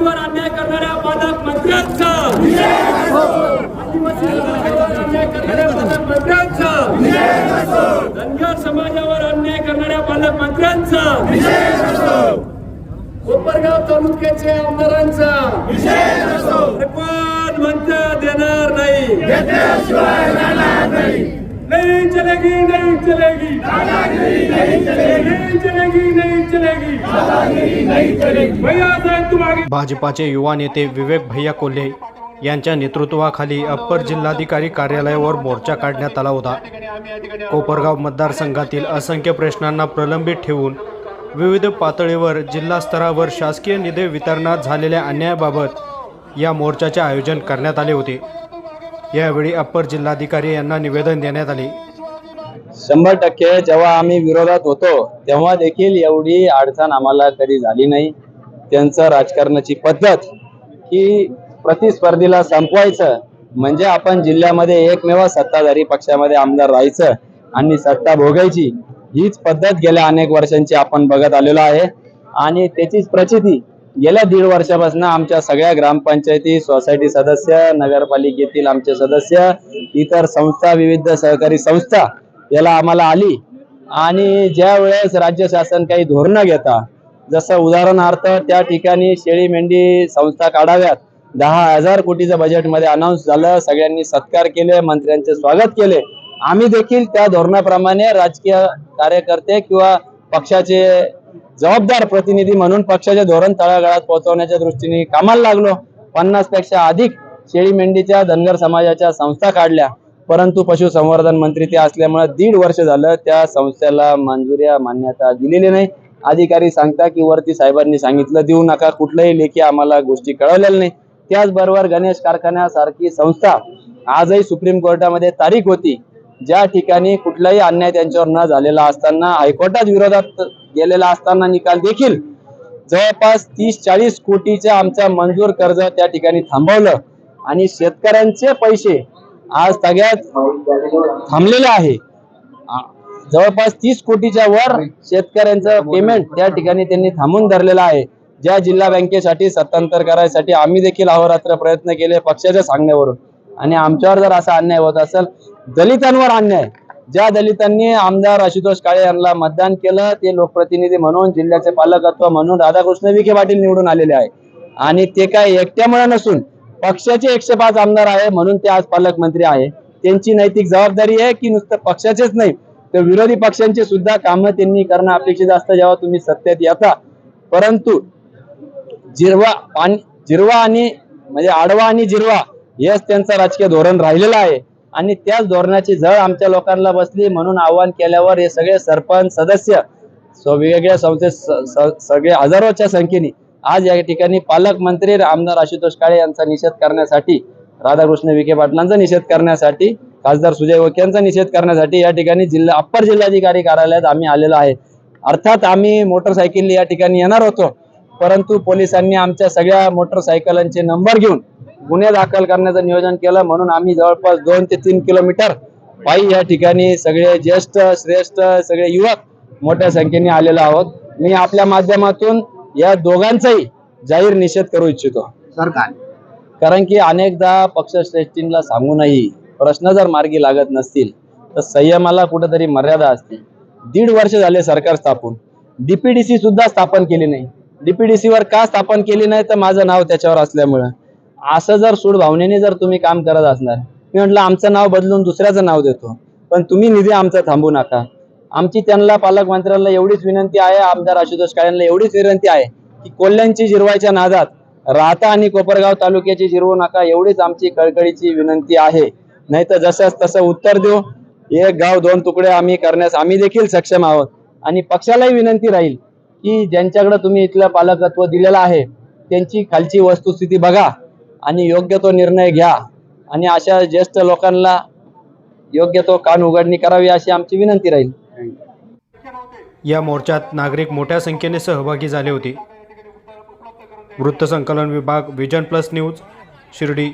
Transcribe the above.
समाजावर अन्याय करणाऱ्या अन्याय करणाऱ्या पालकमंत्र्यांचा धनगर समाजावर अन्याय करणाऱ्या पालकमंत्र्यांचा कोपरगाव तालुक्याचे आमदारांचा. म्हणतं देणार नाही. नहीं चलेगी नहीं चलेगी। नहीं चलेगी नहीं चलेगी। भैया साहेब भाजपाचे युवा नेते विवेक भैया कोल्हे यांच्या नेतृत्वाखाली अप्पर जिल्हाधिकारी कार्यालयावर मोर्चा काढण्यात आला होता. कोपरगाव मतदारसंघातील असंख्य प्रश्नांना प्रलंबित ठेवून विविध पातळीवर जिल्हास्तरावर शासकीय निधी वितरणात झालेल्या अन्यायाबाबत या मोर्चाचे आयोजन करण्यात आले होते. यावेळी अप्पर जिल्हाधिकारी यांना निवेदन देण्यात आले. शंभर टक्के जेव्हा आम्ही विरोधात होतो तेव्हा देखील एवढी अडचण आम्हाला कधी झाली नाही. त्यांचं राजकारणाची पद्धत की प्रतिस्पर्धीला संपवायचं म्हणजे आपण जिल्ह्यामध्ये एकमेव सत्ताधारी पक्षामध्ये आमदार राहायचं आणि सत्ता भोगायची हीच पद्धत गेल्या अनेक वर्षांची आपण बघत आलेलो आहे. आणि त्याचीच प्रचिती गेल्या दीड वर्षापासून आमच्या सगळ्या ग्रामपंचायती सोसायटी सदस्य नगरपालिकेतील आमचे सदस्य इतर संस्था विविध सहकारी संस्था याला आम्हाला आली. आणि ज्या वेळेस राज्य शासन काही धोरणं घेता जसं उदाहरणार्थ त्या ठिकाणी शेळी मेंढी संस्था काढाव्यात दहा हजार कोटीचं बजेटमध्ये अनाऊन्स झालं सगळ्यांनी सत्कार केले मंत्र्यांचे स्वागत केले. आम्ही देखील त्या धोरणाप्रमाणे राजकीय कार्यकर्ते किंवा पक्षाचे जबाबदार प्रतिनिधी म्हणून पक्षाचे धोरण तळागाळात पोहोचवण्याच्या दृष्टीने कामाला लागलो. पन्नासपेक्षा अधिक शेळी मेंढीच्या धनगर समाजाच्या संस्था काढल्या. परंतु पशुसंवर्धन मंत्री ते असल्यामुळे दीड वर्ष झालं त्या संस्थेला मंजुऱ्या मान्यता दिलेली नाही. अधिकारी सांगता की वरती साहेबांनी सांगितलं देऊ नका कुठल्याही लेखी आम्हाला गोष्टी कळवलेल्या नाही. त्याचबरोबर गणेश कारखान्यासारखी संस्था आजही सुप्रीम कोर्टामध्ये तारीख होती. ज्या ठिकाणी कुठलाही अन्याय त्यांच्यावर न झालेला असताना हायकोर्टात विरोधात गेलेला असताना निकाल देखील जवळपास तीस चाळीस कोटीच्या आमचा मंजूर कर्ज त्या ठिकाणी थांबवलं. आणि शेतकऱ्यांचे पैसे आज सगळ्यात थांबलेले आहे. जवळपास तीस कोटीच्या वर शेतकऱ्यांचं पेमेंट त्या ठिकाणी त्यांनी थांबून धरलेलं आहे. ज्या जिल्हा बँकेसाठी सत्तांतर करायसाठी आम्ही देखील अहोरात्र प्रयत्न केले पक्षाच्या सांगण्यावरून. आणि आमच्यावर जर असा अन्याय होत असेल दलितांवर अन्याय ज्या दलितांनी आमदार आशुतोष काळे यांना मतदान केलं ते लोकप्रतिनिधी म्हणून जिल्ह्याचे पालकत्व म्हणून राधाकृष्ण विखे पाटील निवडून आलेले आहे. आणि ते काय एकट्यामुळे नसून पक्षाचे एकशे पाच आमदार आहे म्हणून ते आज पालकमंत्री आहे. त्यांची नैतिक जबाबदारी आहे की नुसतं पक्षाचेच नाही तर विरोधी पक्षांची सुद्धा कामं त्यांनी करणं अपेक्षित असतं जेव्हा तुम्ही सत्तेत येता. परंतु जिरवा आणि जिरवा आणि म्हणजे आडवा आणि जिरवा हेच त्यांचं राजकीय धोरण राहिलेलं आहे. आणि त्याच धोरणाची झळ आमच्या लोकांना बसली म्हणून आव्हान केल्यावर हे सगळे सरपंच सदस्य वेगवेगळ्या संस्थेत सगळे हजारोच्या संख्येने आज या ठिकाणी पालकमंत्री आमदार आशुतोष काळे यांचा निषेध करण्यासाठी राधाकृष्ण विखे पाटलांचा निषेध करण्यासाठी खासदार सुजय वोके यांचा निषेध करण्यासाठी या ठिकाणी जिल्हा अप्पर जिल्हाधिकारी कार्यालयात आम्ही आलेलो आहे. अर्थात आम्ही मोटरसायकल या ठिकाणी येणार होतो परंतु पोलिसांनी आमच्या सगळ्या मोटरसायकलांचे नंबर घेऊन गुन्हे दाखल करण्याचं नियोजन केलं. म्हणून आम्ही जवळपास दोन ते तीन किलोमीटर पायी या ठिकाणी सगळे ज्येष्ठ श्रेष्ठ सगळे युवक मोठ्या संख्येने आलेलो आहोत. मी आपल्या माध्यमातून या दोघांचाही जाहीर निषेध करू इच्छितो. सरकार. कारण की अनेकदा पक्षश्रेष्ठींना सांगूनही प्रश्न जर मार्गी लागत नसतील तर संयमाला कुठेतरी मर्यादा असते. दीड वर्ष झाले सरकार स्थापून. डीपीडीसी सुद्धा स्थापन केली नाही. डीपीडीसी वर का स्थापन केली नाही तर माझं नाव त्याच्यावर असल्यामुळं. असं जर सूड भावनेने जर तुम्ही काम करत असणार मी म्हटलं आमचं नाव बदलून दुसऱ्याचं नाव देतो पण तुम्ही निधी आमचा थांबू नका. आमची त्यांना पालकमंत्र्यांना एवढीच विनंती आहे आमदार आशुतोष काळेंना एवढीच विनंती आहे की कोल्ह्यांची जिरवायच्या नादात राहता आणि कोपरगाव तालुक्याची जिरवू नका एवढीच आमची कळकळीची विनंती आहे. नाही तर जसंच तसं उत्तर देऊ एक गाव दोन तुकडे आम्ही करण्यास आम्ही देखील सक्षम आहोत. आणि पक्षालाही विनंती राहील की ज्यांच्याकडे तुम्ही इथलं पालकत्व दिलेलं आहे त्यांची खालची वस्तुस्थिती बघा. आणि योग्य तो निर्णय घ्या. आणि अशा ज्येष्ठ लोकांना योग्य तो कान उघडणी करावी अशी आमची विनंती राहील. या मोर्चात नागरिक मोठ्या संख्येने सहभागी झाले होते. वृत्तसंकलन विभाग विजन प्लस न्यूज शिर्डी.